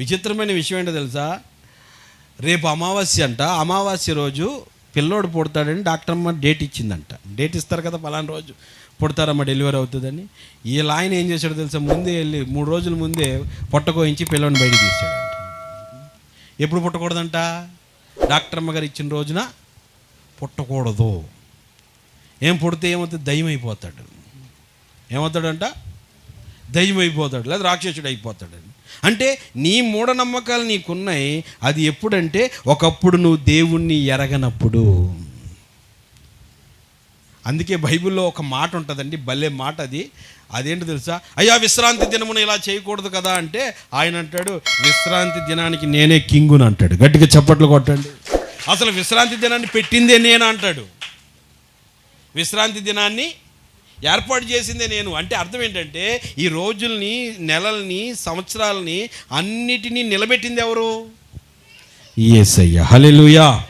విచిత్రమైన విషయం ఏంటో తెలుసా? రేపు అమావాస్య అంట. అమావాస్య రోజు పిల్లోడు పుడతాడని డాక్టర్ అమ్మ డేట్ ఇచ్చిందంట. డేట్ ఇస్తారు కదా పలానా రోజు. పుడతారమ్మ డెలివరీ అవుతుందని. ఈ ఆయన ఏం చేశాడో తెలుసా? ముందే వెళ్ళి మూడు రోజుల ముందే పొట్టకోయించి పిల్లని బయటికి తీసాడంట ఎప్పుడు పుట్టకూడదంట? డాక్టర్ అమ్మ గారు ఇచ్చిన రోజున పుట్టకూడదు. ఏం పుడితే ఏమవుతుంది? దయ్యం అయిపోతాడు ఏమవుతాడంట? దయ్యం అయిపోతాడు లేదా రాక్షసుడు అయిపోతాడు అంటే నీ మూఢనమ్మకాలు నీకున్నాయి అది ఎప్పుడంటే ఒకప్పుడు నువ్వు దేవుణ్ణి ఎరగనప్పుడు. అందుకే బైబిల్లో ఒక మాట ఉంటుందండి భలే మాట అది. అదేంటో తెలుసా? అయ్యా విశ్రాంతి దినమున ఇలా చేయకూడదు కదా అంటే ఆయన అంటాడు విశ్రాంతి దినానికి నేనే కింగుని అంటాడు. గట్టిగా చప్పట్లు కొట్టండి. అసలు విశ్రాంతి దినాన్ని పెట్టిందే నేను అంటాడు. విశ్రాంతి దినాన్ని ఏర్పాటు చేసిందే నేను. అంటే అర్థం ఏంటంటే ఈ రోజుల్ని నెలల్ని సంవత్సరాలని అన్నిటినీ నిలబెట్టింది ఎవరు? ఏసయ్య. హల్లెలూయా.